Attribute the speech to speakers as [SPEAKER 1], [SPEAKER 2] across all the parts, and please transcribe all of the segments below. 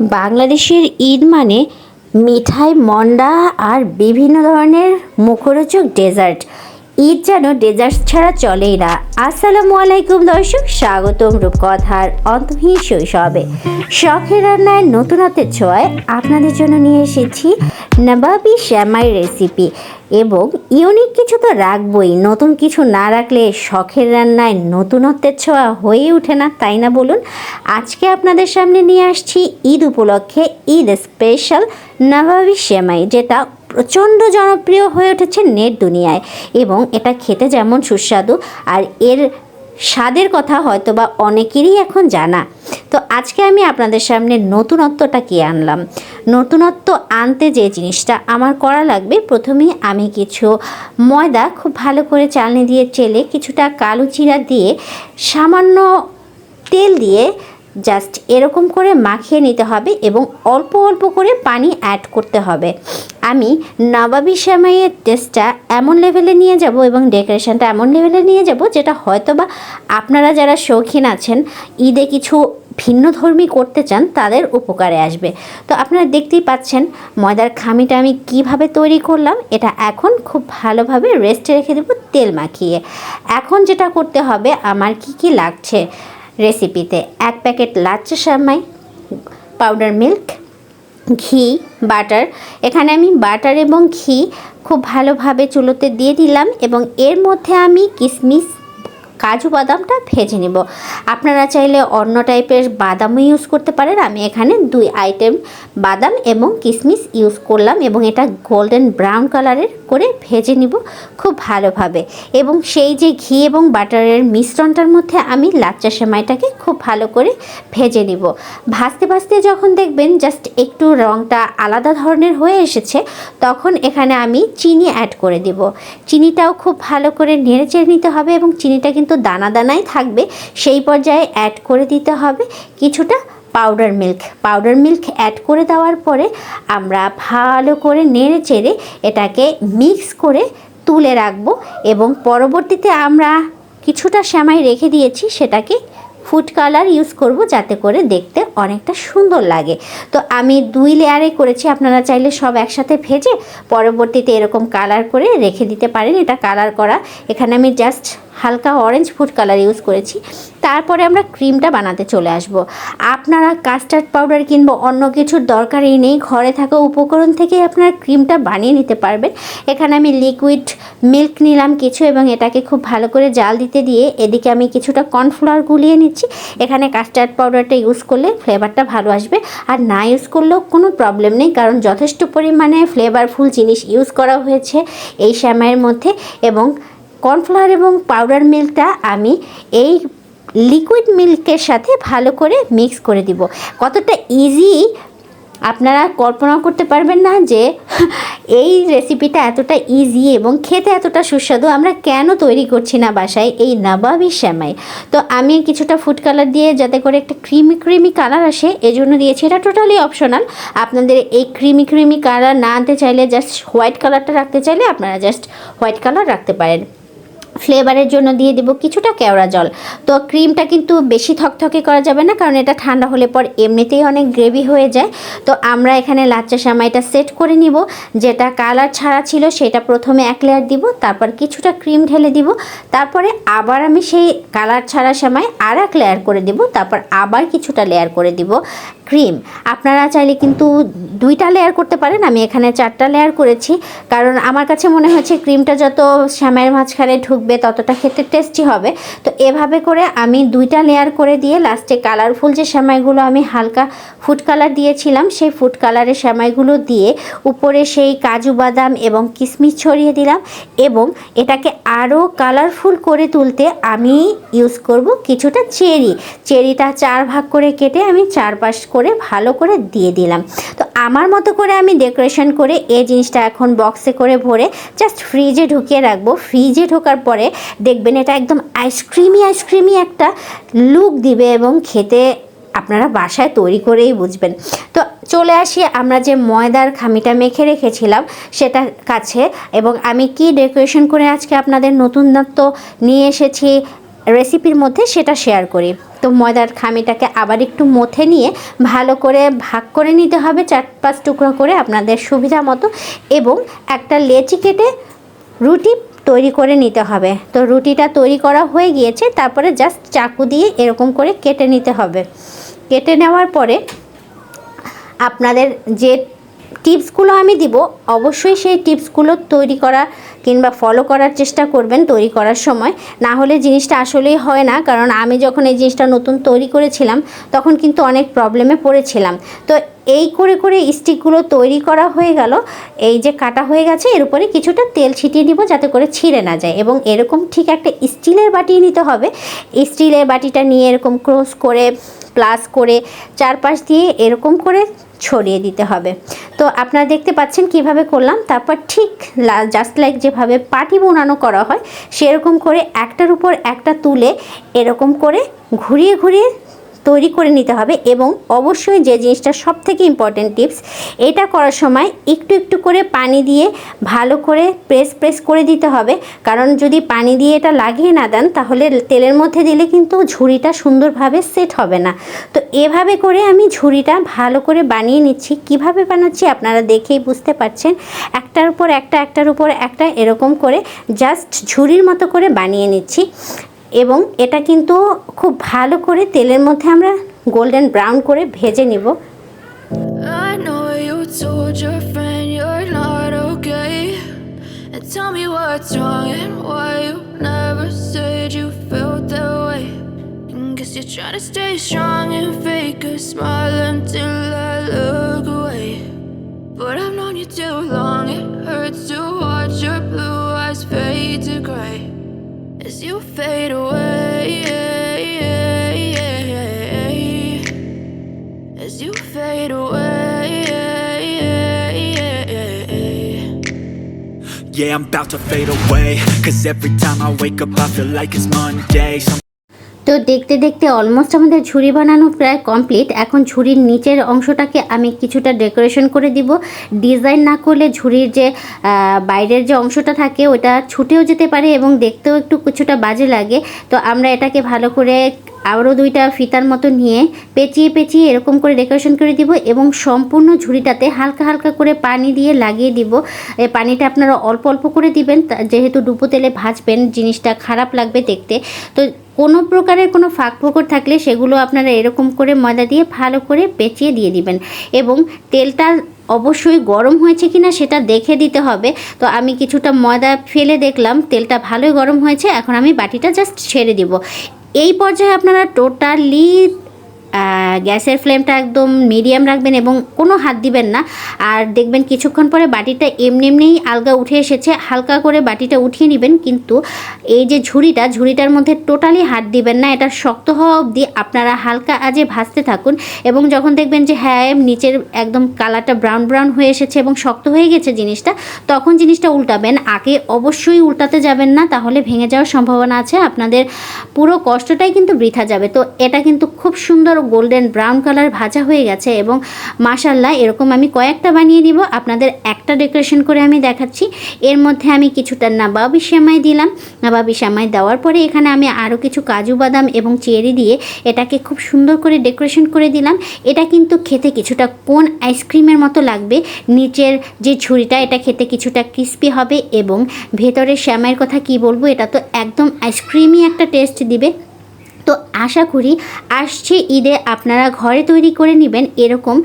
[SPEAKER 1] বাংলাদেশের ঈদ মানে মিঠাই মন্ডা আর বিভিন্ন ধরনের মুখরোচক ডেজার্ট। ঈদ যেন ডেজার্ট ছাড়া চলেই না। আসসালামু আলাইকুম দর্শক, স্বাগতম রূপকথার অন্তহীন শৈশবে। শখের রান্নায় নতুনত্বের ছোঁয়ায় আপনাদের জন্য নিয়ে এসেছি নবাবি শ্যামাই রেসিপি এবং ইউনিক কিছু তো রাখবই, নতুন কিছু না রাখলে শখের রান্নায় নতুনত্বের ছোঁয়া হয়ে ওঠে না, তাই না বলুন? আজকে আপনাদের সামনে নিয়ে আসছি ঈদ উপলক্ষে ঈদ স্পেশাল নবাবি শ্যামাই, যেটা প্রচণ্ড জনপ্রিয় হয়ে উঠেছে নেট দুনিয়ায় এবং এটা খেতে যেমন সুস্বাদু আর এর স্বাদের কথা হয়তো বা অনেকেরই এখন জানা। তো আজকে আমি আপনাদের সামনে নতুনত্বটা কি আনলাম? নতুনত্ব আনতে যে জিনিসটা আমার করা লাগবে, প্রথমেই আমি কিছু ময়দা খুব ভালো করে চালনি দিয়ে চেলে কিছুটা কালো চিরা দিয়ে সামান্য তেল দিয়ে জাস্ট এরকম করে মাখিয়ে নিতে হবে এবং অল্প অল্প করে পানি অ্যাড করতে হবে। আমি নবাবি শ্যামাইয়ের টেস্টটা এমন লেভেলে নিয়ে যাব এবং ডেকোরেশনটা এমন লেভেলে নিয়ে যাব যেটা হয়তো বা আপনারা যারা শৌখিন আছেন, ঈদে কিছু ভিন্ন ধর্মী করতে চান, তাদের উপকারে আসবে। তো আপনারা দেখতেই পাচ্ছেন ময়দার খামিটা আমি কীভাবে তৈরি করলাম, এটা এখন খুব ভালোভাবে রেস্টে রেখে দেবো তেল মাখিয়ে। এখন যেটা করতে হবে, আমার কি কি লাগছে? রেসিপিতে এক প্যাকেট লাচ্চা সামাই পাউডার মিল্ক ঘি বাটার এখানে আমি বাটার এবং ঘি খুব ভালোভাবে চুলোতে দিয়ে দিলাম এবং এর মধ্যে আমি কিশমিশ কাজু বাদামটা ভেজে নেব। আপনারা চাইলে অন্য টাইপের বাদামও ইউজ করতে পারেন। আমি এখানে দুই আইটেম বাদাম এবং কিশমিশ ইউজ করলাম এবং এটা গোল্ডেন ব্রাউন কালারের করে ভেজে নিব খুব ভালোভাবে। এবং সেই যে ঘি এবং বাটারের মিশ্রণটার মধ্যে আমি লাচ্চা সেমাইটাকে খুব ভালো করে ভেজে নিব। ভাজতে ভাজতে যখন দেখবেন জাস্ট একটু রঙটা আলাদা ধরনের হয়ে এসেছে, তখন এখানে আমি চিনি অ্যাড করে দেব। চিনিটাও খুব ভালো করে নেড়ে চেড়ে নিতে হবে এবং চিনিটা কিন্তু দানা দানাই থাকবে, সেই পর্যায়ে অ্যাড করে দিতে হবে কিছুটা powder milk powder milk add করে দেওয়ার পরে আমরা ভালো করে নেড়ে চেড়ে এটাকে মিক্স করে তুলে রাখব এবং পরবর্তীতে আমরা কিছুটা শ্যামাই রেখে দিয়েছি সেটাকে ফুড কালার ইউজ করব যাতে করে দেখতে অনেকটা সুন্দর লাগে। তো আমি দুই লেয়ারে করেছি, আপনারা চাইলে সব একসাথে ভেজে পরবর্তীতে এরকম কালার করে রেখে দিতে পারেন। এটা কালার করা। এখানে আমি জাস্ট হালকা অরেঞ্জ ফুড কালার ইউজ করেছি। তারপরে আমরা ক্রিমটা বানাতে চলে আসব। আপনারা কাস্টার্ড পাউডার কিংবা অন্য কিছুর দরকারই নেই, ঘরে থাকা উপকরণ থেকেই আপনারা ক্রিমটা বানিয়ে নিতে পারবেন। এখানে আমি লিকুইড মিল্ক নিলাম কিছু এবং এটাকে খুব ভালো করে জাল দিতে দিয়ে এদিকে আমি কিছুটা কর্নফ্লাওয়ার গুলিয়ে নিচ্ছি। এখানে কাস্টার্ড পাউডারটা ইউজ করলে ফ্লেভারটা ভালো আসবে। আর না ইউজ করলেও কোনো প্রবলেম নেই, কারণ যথেষ্ট পরিমাণে ফ্লেভারফুল জিনিস ইউজ করা হয়েছে এই শ্যামাইয়ের মধ্যে। এবং কর্নফ্লাওয়ার এবং পাউডার মিল্কটা আমি এই লিকুইড মিল্কের সাথে ভালো করে মিক্স করে দিব। কতটা ইজি আপনারা কল্পনা করতে পারবেন না যে এই রেসিপিটা এতটা ইজি এবং খেতে এতটা সুস্বাদু আমরা কেন তৈরি করছি না বাসায় এই নবাবি শ্যামাই। তো আমি কিছুটা ফুড কালার দিয়ে যাতে করে একটা ক্রিমি ক্রিমি কালার আসে, এজন্য দিয়েছি এটা টোটালি অপশনাল আপনাদের এই ক্রিমি ক্রিমি কালার না আনতে চাইলে জাস্ট হোয়াইট কালারটা রাখতে চাইলে আপনারা জাস্ট হোয়াইট কালার রাখতে পারেন। ফ্লেভারের জন্য দিয়ে দেবো কিছুটা কেওড়া জল। তো ক্রিমটা কিন্তু বেশি থকথকে করা যাবে না, কারণ এটা ঠান্ডা হলে পর এমনিতেই অনেক গ্রেভি হয়ে যায়। তো আমরা এখানে লাচ্চা সামাইটা সেট করে নিব, যেটা কালার ছাড়া ছিল সেটা প্রথমে এক লেয়ার দিব, তারপর কিছুটা ক্রিম ঢেলে দিব, তারপরে আবার আমি সেই কালার ছাড়া সামাই আর এক লেয়ার করে দিব, তারপর আবার কিছুটা লেয়ার করে দিব ক্রিম। আপনারা চাইলে কিন্তু দুইটা লেয়ার করতে পারেন, আমি এখানে চারটা লেয়ার করেছি, কারণ আমার কাছে মনে হচ্ছে ক্রিমটা যত শ্যামাইয়ের মাঝখানে ঢুকবে ততটা খেতে টেস্টি হবে। তো এভাবে করে আমি দুইটা লেয়ার করে দিয়ে লাস্টে কালারফুল যে শ্যামাইগুলো আমি হালকা ফুড কালার দিয়েছিলাম, সেই ফুড কালারের শ্যামাইগুলো দিয়ে উপরে সেই কাজু বাদাম এবং কিশমিশ ছড়িয়ে দিলাম এবং এটাকে আরও কালারফুল করে তুলতে আমি ইউজ করব কিছুটা চেরি। চেরিটা চার ভাগ করে কেটে আমি চারপাশ করে ভালো করে দিয়ে দিলাম। তো আমার মতো করে আমি ডেকোরেশন করে এই জিনিসটা এখন বক্সে করে ভরে জাস্ট ফ্রিজে ঢুকিয়ে রাখব। ফ্রিজে ঢোকার পরে দেখবেন এটা একদম আইসক্রিমি আইসক্রিমই একটা লুক দিবে এবং খেতে আপনারা বাসায় তৈরি করেই বুঝবেন। তো চলে আসি আমরা যে ময়দার খামিটা মেখে রেখেছিলাম সেটা কাছে এবং আমি কি ডেকোরেশন করে আজকে আপনাদের নতুনত্ব নিয়ে এসেছি রেসিপির মধ্যে সেটা শেয়ার করি। তো ময়দার খামিটাকে আবার একটু মথে নিয়ে ভালো করে ভাগ করে নিতে হবে, চার পাঁচ টুকরো করে আপনাদের সুবিধা মতো, এবং একটা লেচি কেটে রুটি তৈরি করে নিতে হবে। তো রুটিটা তৈরি করা হয়ে গিয়েছে, তারপরে জাস্ট চাকু দিয়ে এরকম করে কেটে নিতে হবে। কেটে নেওয়ার পরে আপনাদের যে টিপসগুলো আমি দিব। অবশ্যই সেই টিপসগুলো তৈরি করা কিংবা ফলো করার চেষ্টা করবেন তৈরি করার সময়। না হলে জিনিসটা আসলেই হয় না, কারণ আমি যখন এই জিনিসটা নতুন তৈরি করেছিলাম, তখন কিন্তু অনেক প্রবলেমে পড়েছিলাম। তো এই করে করে স্টিকগুলো তৈরি করা হয়ে গেল। এই যে কাটা হয়ে গেছে, এর উপরে কিছুটা তেল ছিটিয়ে দিব যাতে করে ছিঁড়ে না যায় এবং এরকম ঠিক একটা স্টিলের বাটি নিতে হবে। স্টিলের বাটিটা নিয়ে এরকম ক্রস করে প্লাস করে চারপাশ দিয়ে এরকম করে ছড়িয়ে দিতে হবে। তো আপনারা দেখতে পাচ্ছেন কীভাবে করলাম, তারপর ঠিক জাস্ট লাইক যেভাবে পাটি বোনানো করা হয়, সেরকম করে একটার উপর একটা তুলে এরকম করে ঘুরিয়ে ঘুরিয়ে তৈরি করে নিতে হবে এবং অবশ্যই যে জিনিসটা সব থেকে ইম্পর্টেন্ট টিপস এটা করার সময় একটু একটু করে পানি দিয়ে ভালো করে প্রেস প্রেস করে দিতে হবে। কারণ যদি পানি দিয়ে এটা লাগিয়ে না দেন, তাহলে তেলের মধ্যে দিলে কিন্তু ঝুড়িটা সুন্দরভাবে সেট হবে না। তো এভাবে করে আমি ঝুড়িটা ভালো করে বানিয়ে নিচ্ছি। কীভাবে বানাচ্ছি আপনারা দেখেই বুঝতে পারছেন। একটার উপর একটা, একটার উপর একটা, এরকম করে জাস্ট ঝুড়ির মতো করে বানিয়ে নিচ্ছি। এবং এটা কিন্তু খুব ভালো করে তেলের মধ্যে আমরা গোল্ডেন ব্রাউন করে ভেজে নিব
[SPEAKER 2] tell me what's wrong and why you never said you felt that way. Guess you're trying to stay strong and fake a smile until I look away. But I've known you too long, it hurts to watch your blue eyes fade to gray as you fade away. As you fade away.
[SPEAKER 3] Yeah, I'm about to fade away. Cause every time I wake up, I feel like it's Monday. Some
[SPEAKER 1] তো দেখতে দেখতে almost আমাদের ঝুড়ি বানানো প্রায় complete এখন ঝুড়ির নিচের অংশটাকে আমি কিছুটা ডেকোরেশন করে দিব। ডিজাইন না করলে ঝুড়ির যে বাইরের যে অংশটা থাকে, ওটা ছুটেও যেতে পারে এবং দেখতেও একটু কিছুটা বাজে লাগে। তো আমরা এটাকে ভালো করে আরও দুইটা ফিতার মতো নিয়ে পেঁচিয়ে পেঁচিয়ে এরকম করে ডেকোরেশন করে দিব এবং সম্পূর্ণ ঝুড়িটাতে হালকা হালকা করে পানি দিয়ে লাগিয়ে দিব। এই পানিটা আপনারা অল্প অল্প করে দিবেন যেহেতু ডুবো তেলে ভাজবেন, জিনিসটা খারাপ লাগবে দেখতে। তো কোনো প্রকারের কোনো ফাঁক ফোকর থাকলে সেগুলো আপনারা এরকম করে ময়দা দিয়ে ভালো করে পেঁচিয়ে দিয়ে দিবেন। এবং তেলটা অবশ্যই গরম হয়েছে কিনা সেটা দেখে দিতে হবে। তো আমি কিছুটা ময়দা ফেলে দেখলাম, তেলটা ভালোই গরম হয়েছে, এখন আমি বাটিটা জাস্ট ছেড়ে দিব। এই পর্যায়ে আপনারা টোটালি গ্যাসের ফ্লেমটা একদম মিডিয়াম রাখবেন এবং কোনো হাত দিবেন না। আর দেখবেন কিছুক্ষণ পরে বাটিটা এমনি এমনিই আলগা উঠে এসেছে, হালকা করে বাটিটা উঠিয়ে নেবেন। কিন্তু এই যে ঝুড়িটা, ঝুড়িটার মধ্যে টোটালি হাত দিবেন না, এটা শক্ত হওয়া অবধি আপনারা হালকা আজে ভাজতে থাকুন এবং যখন দেখবেন যে হ্যাঁ নিচের একদম কালারটা ব্রাউন ব্রাউন হয়ে এসেছে এবং শক্ত হয়ে গেছে জিনিসটা, তখন জিনিসটা উল্টাবেন। আগে অবশ্যই উল্টাতে যাবেন না, তাহলে ভেঙে যাওয়ার সম্ভাবনা আছে। আপনাদের পুরো কষ্টটাই কিন্তু বৃথা যাবে। তো এটা কিন্তু খুব সুন্দর গোল্ডেন ব্রাউন কালার ভাজা হয়ে গেছে এবং মাশাল্লাহ এরকম আমি কয়েকটা বানিয়ে দিব। আপনাদের একটা ডেকোরেশন করে আমি দেখাচ্ছি। এর মধ্যে আমি কিছুটা নাবাবি শ্যামাই দিলাম। নাবাবি শ্যামাই দেওয়ার পরে এখানে আমি আরও কিছু কাজু বাদাম এবং চেরি দিয়ে এটাকে খুব সুন্দর করে ডেকোরেশন করে দিলাম। এটা কিন্তু খেতে কিছুটা কোন আইসক্রিমের মতো লাগবে। নিচের যে ঝুড়িটা, এটা খেতে কিছুটা ক্রিস্পি হবে এবং ভেতরের শ্যামাইয়ের কথা কি বলব, এটা তো একদম আইসক্রিমই একটা টেস্ট দিবে। আশা করি আসছে ঈদে আপনারা ঘরে তৈরি করে নেবেন এরকম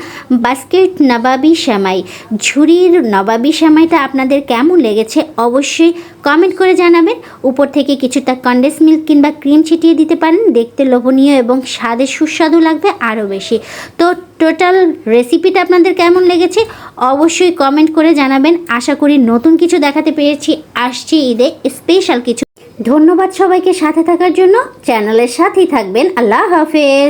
[SPEAKER 1] বাস্কেট নবাবি শ্যামাই ঝুড়ির নবাবি শ্যামাইটা আপনাদের কেমন লেগেছে অবশ্যই কমেন্ট করে জানাবেন। উপর থেকে কিছুটা কন্ডেন্স মিল্ক কিংবা ক্রিম ছিটিয়ে দিতে পারেন। দেখতে লোভনীয় এবং স্বাদে সুস্বাদু লাগবে আরও বেশি। তো টোটাল রেসিপিটা আপনাদের কেমন লেগেছে অবশ্যই কমেন্ট করে জানাবেন। আশা করি নতুন কিছু দেখাতে পেরেছি। আসছে ঈদে স্পেশাল কিছু ধন্যবাদ সবাইকে সাথে থাকার জন্য। চ্যানেলের সাথেই থাকবেন। আল্লাহ হাফেজ।